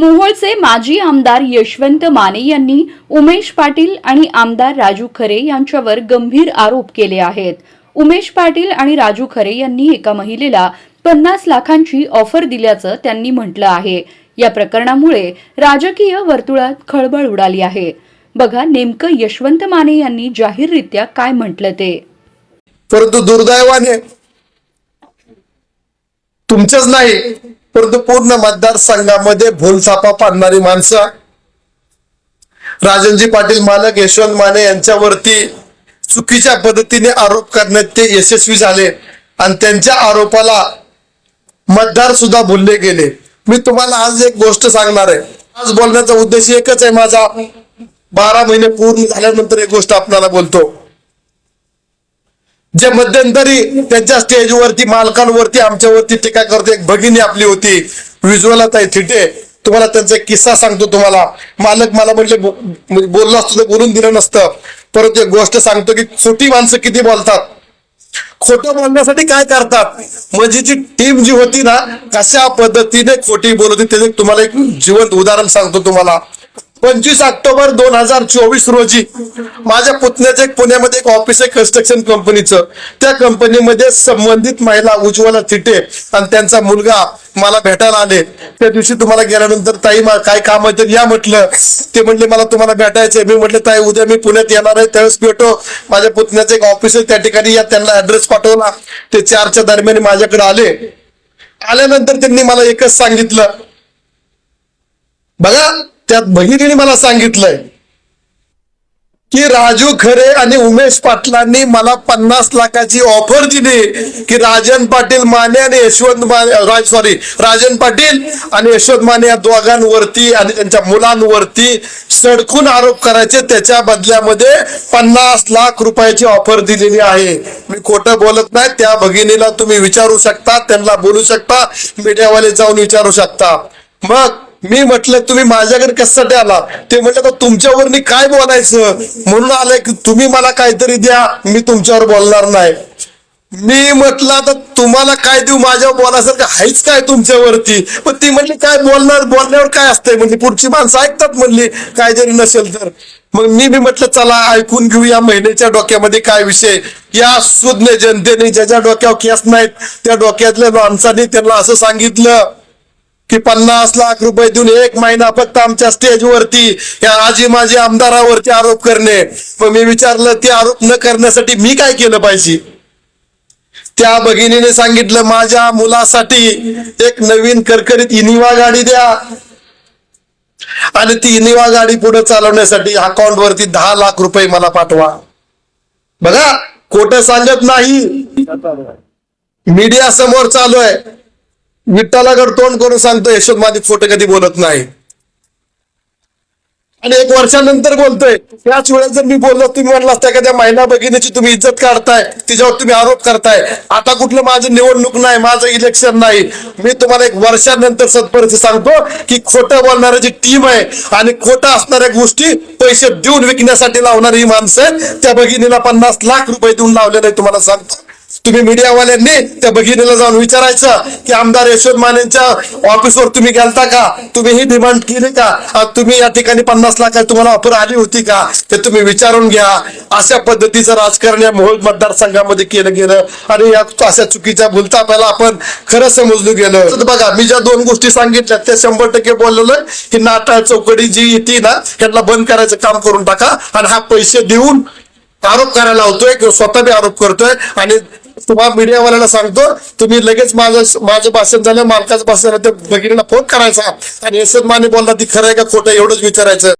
मोहोळचे माजी आमदार यशवंत माने यांनी उमेश पाटील आणि आमदार राजू खरे यांच्यावर गंभीर आरोप केले आहेत. उमेश पाटील आणि राजू खरे यांनी एका महिलेला पन्नास लाखांची ऑफर दिल्याचं त्यांनी म्हटलं आहे. या प्रकरणामुळे राजकीय वर्तुळात खळबळ उडाली आहे. बघा नेमकं यशवंत माने यांनी जाहीररित्या काय म्हटलं ते. परंतु दुर्दैवाने तुमच्याच नाही परंतु पूर्ण मतदारसंघामध्ये भूलसापा पाडणारी माणसं. राजनजी पाटील मालक यशवंत माने यांच्यावरती चुकीच्या पद्धतीने आरोप करण्यात ते यशस्वी झाले आणि त्यांच्या आरोपाला मतदार सुद्धा भुलले गेले. मी तुम्हाला आज एक गोष्ट सांगणार आहे. आज बोलण्याचा उद्देश एकच आहे माझा. बारा महिने पूर्ण झाल्यानंतर एक गोष्ट आपल्याला बोलतो. जे मध्यंतरी त्यांच्या स्टेजवरती मालकांवरती आमच्यावरती टीका करते. एक भगिनी आपली होती विज्युअल ताई थिटे. तुम्हाला त्यांचा किस्सा सांगतो तुम्हाला. मालक मला म्हणले म्हणजे बोललो असतो तर बोलून दिलं नसतं. परत एक गोष्ट सांगतो की खोटी माणसं किती बोलतात. खोटं बोलण्यासाठी काय करतात? म्हणजे जी टीम जी होती ना कशा पद्धतीने खोटी बोलत होती त्याचे तुम्हाला एक जिवंत उदाहरण सांगतो तुम्हाला. पंचवीस ऑक्टोबर दोन हजार चोवीस रोजी माझ्या पुतण्याचं एक पुण्यामध्ये एक ऑफिस आहे कन्स्ट्रक्शन कंपनीचं त्या कंपनीमध्ये संबंधित महिला उज्ज्वला थिटे आणि त्यांचा मुलगा मला भेटायला आले. त्या दिवशी तुम्हाला गेल्यानंतर ताई काय काम आहे तर या म्हटलं. ते म्हणले मला तुम्हाला भेटायचंय मी म्हटलं ताई उद्या मी पुण्यात येणार आहे त्यावेळेस भेटो. माझ्या पुतण्याचं एक ऑफिस आहे त्या ठिकाणी या त्यांना ऍड्रेस पाठवला. ते चारच्या दरम्यान माझ्याकडे आले. आल्यानंतर त्यांनी मला एकच सांगितलं. बघा त्यात बहिणीने मला सांगितलंय की राजू खरे आणि उमेश पाटलांनी मला पन्नास लाखाची ऑफर दिली की राजन पाटील माने आणि यशवंत माने सॉरी राजन पाटील आणि यशवंत माने या दोघांवरती आणि त्यांच्या मुलांवरती सडकून आरोप करायचे. त्याच्या बदल्यामध्ये पन्नास लाख रुपयाची ऑफर दिलेली आहे. मी खोटं बोलत नाही. त्या भगिनीला तुम्ही विचारू शकता त्यांना बोलू शकता मीडियावाले जाऊन विचारू शकता. मग मी म्हटलं तुम्ही माझ्याकडे कशासाठी आला? ते म्हटलं तर तुमच्यावरनी काय बोलायचं? म्हणून आलंय की तुम्ही मला काहीतरी द्या मी तुमच्यावर बोलणार नाही. मी म्हटलं आता तुम्हाला काय देऊ? माझ्यावर बोलायसारखं हायच काय तुमच्यावरती? पण ती म्हणली काय बोलणार बोलण्यावर काय असतंय? म्हणजे पुढची माणसं ऐकतात म्हणली काय जरी नसेल तर. मग मी मी म्हटलं चला ऐकून घेऊ या महिन्याच्या डोक्यामध्ये काय विषय या सुज्ञ जनतेने ज्याच्या डोक्यावर केस नाहीत त्या डोक्यातल्या माणसाने त्यांना असं सांगितलं. की पन्नास लाख रुपये देऊन एक महिना फक्त आमच्या स्टेजवरती या आजी माझी आमदारावरती आरोप करणे. मग मी विचारलं ते आरोप न करण्यासाठी मी काय केलं पाहिजे? त्या भगिनीने सांगितलं माझ्या मुलासाठी एक नवीन करकरीत इनिवा गाडी द्या. आणि ती इनिवा गाडी पुढे चालवण्यासाठी अकाउंट वरती दहा लाख रुपये मला पाठवा. बघा कोट सांगत नाही. मीडिया समोर चालू आहे. विठ्ठलाकडे तोंड करून सांगतो यशोद माझे फोटो कधी बोलत नाही. आणि एक वर्षानंतर बोलतोय त्याच वेळेस जर मी बोललो तुम्ही म्हणला असता एखाद्या महिला भगिनीची तुम्ही इज्जत काढताय तिच्यावर तुम्ही आरोप करताय. आता कुठलं माझं निवडणूक नाही माझं इलेक्शन नाही. मी तुम्हाला एक वर्षानंतर सत्परिस्थिती सांगतो की खोटं बोलणारी जी टीम आहे आणि खोटं असणाऱ्या गोष्टी पैसे देऊन विकण्यासाठी लावणारी ही माणसं त्या भगिनीला पन्नास लाख रुपये देऊन लावलेले तुम्हाला सांगतो. तुम्ही मीडियावाल्यांनी त्या भगिनीला जाऊन विचारायचं की आमदार यशवंत मानेंच्या ऑफिसवर तुम्ही गेलता का? तुम्ही ही डिमांड केली का? तुम्ही या ठिकाणी पन्नास लाखाची तुम्हाला ऑफर आली होती का? ते तुम्ही विचारून घ्या. अशा पद्धतीचं राजकारण या मोहोळ मतदारसंघामध्ये केलं गेलं. आणि या अशा चुकीच्या भूलतापाला आपण खरं समजलं गेलं. तर बघा मी ज्या दोन गोष्टी सांगितल्या त्या शंभर टक्के बोललेलं की नाटा चौकडी जी येते ना त्यांना बंद करायचं काम करून टाका. आणि हा पैसे देऊन आरोप करायला होतोय किंवा स्वतः बी आरोप करतोय. आणि तुम्हाला मीडियावाल्याला सांगतो तुम्ही लगेच माझं माझं भाषण झालं मालकाचं भाषण झालं त्या भगिनीला फोन करायचा. आणि यशवंत माने बोलला ती खरं आहे का खोटं एवढंच विचारायचं.